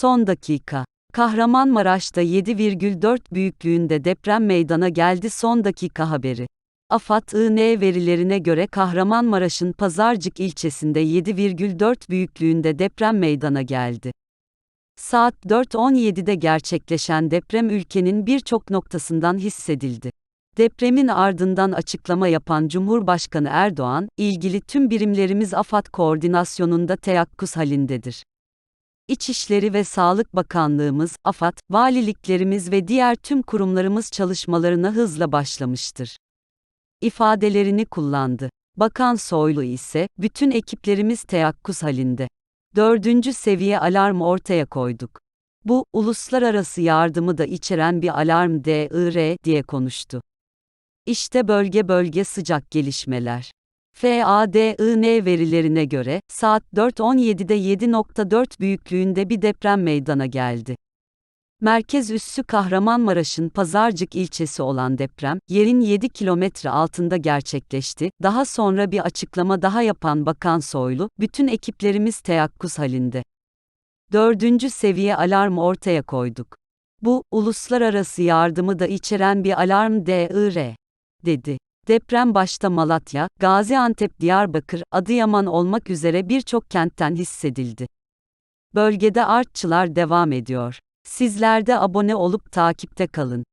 Son dakika. Kahramanmaraş'ta 7,4 büyüklüğünde deprem meydana geldi son dakika haberi. AFAD-IN verilerine göre Kahramanmaraş'ın Pazarcık ilçesinde 7,4 büyüklüğünde deprem meydana geldi. Saat 4.17'de gerçekleşen deprem ülkenin birçok noktasından hissedildi. Depremin ardından açıklama yapan Cumhurbaşkanı Erdoğan, ilgili tüm birimlerimiz AFAD koordinasyonunda teyakkuz halindedir. İçişleri ve Sağlık Bakanlığımız, AFAD, valiliklerimiz ve diğer tüm kurumlarımız çalışmalarına hızla başlamıştır. ifadelerini kullandı. Bakan Soylu ise, bütün ekiplerimiz teyakkuz halinde. Dördüncü seviye alarm ortaya koyduk. Bu, uluslararası yardımı da içeren bir alarm DIR diye konuştu. İşte bölge bölge sıcak gelişmeler. FADIN verilerine göre, saat 4.17'de 7.4 büyüklüğünde bir deprem meydana geldi. Merkez üssü Kahramanmaraş'ın Pazarcık ilçesi olan deprem, yerin 7 kilometre altında gerçekleşti. Daha sonra bir açıklama daha yapan Bakan Soylu, bütün ekiplerimiz teyakkuz halinde. Dördüncü seviye alarm ortaya koyduk. Bu, uluslararası yardımı da içeren bir alarm DIR, dedi. Deprem başta Malatya, Gaziantep, Diyarbakır, Adıyaman olmak üzere birçok kentten hissedildi. Bölgede artçılar devam ediyor. Sizler de abone olup takipte kalın.